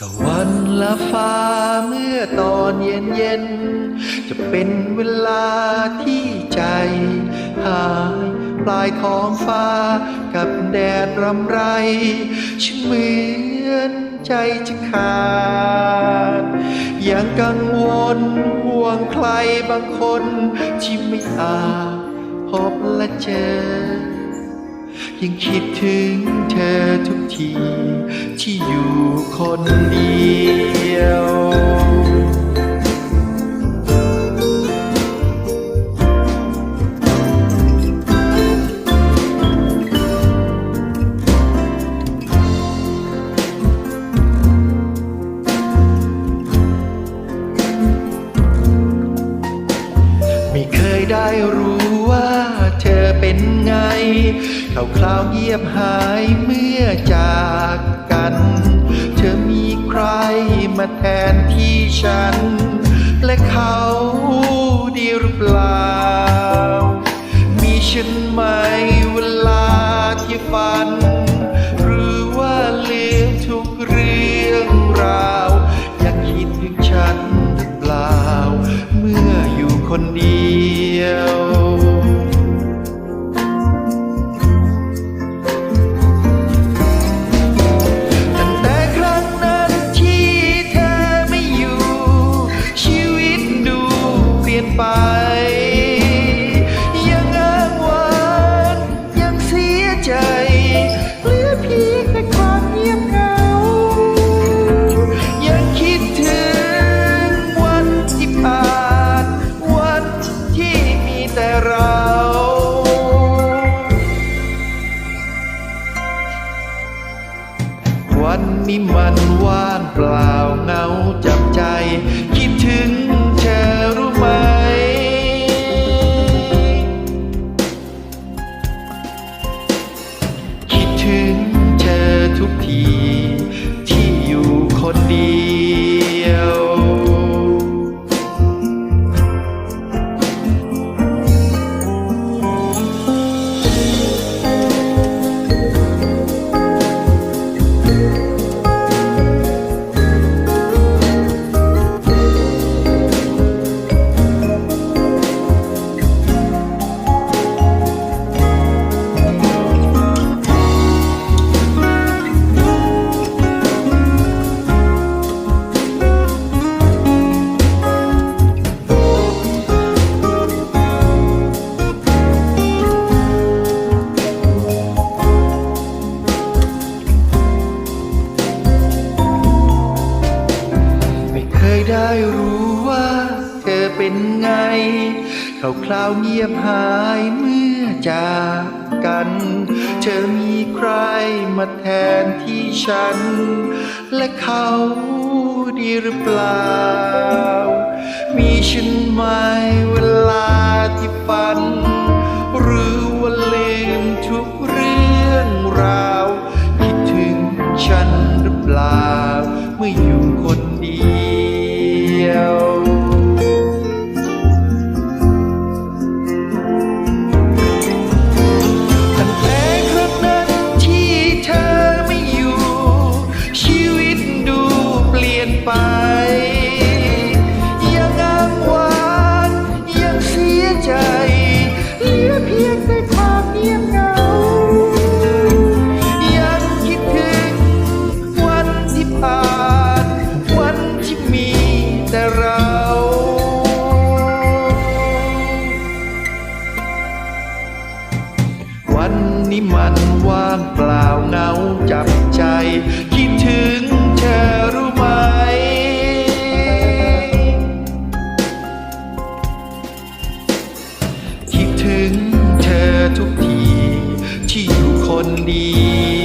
ตะวันละฟ้าเมื่อตอนเย็นเย็น จะเป็นเวลาที่ใจ หายปลายท้องฟ้ากับแดดรำไรฉันเหมือนใจจะขาด อย่างกังวลห่วงใครบางคนที่ไม่อาจพบและเจอ ยังคิดถึงเธอทุกที คนเดียว ไม่เคยได้รู้ว่าเธอเป็นไงข่าวคราวเงียบหายเมื่อจากกัน มาแทนที่ฉัน และเขาดีหรือเปล่า มีฉันไหมเวลาที่ฝัน วันนี้มันว่างเปล่าเงาจับใจ เป็นไงข่าวคราวเงียบหายเมื่อจากกัน เธอมีใครมาแทนที่ฉัน และเขาดีหรือเปล่า มีฉันไหมเวลาที่ฝัน หรือว่าลืมทุกเรื่องราว คิดถึงฉันหรือเปล่าเมื่ออยู่ ถึงเธอทุกทีที่อยู่คนดี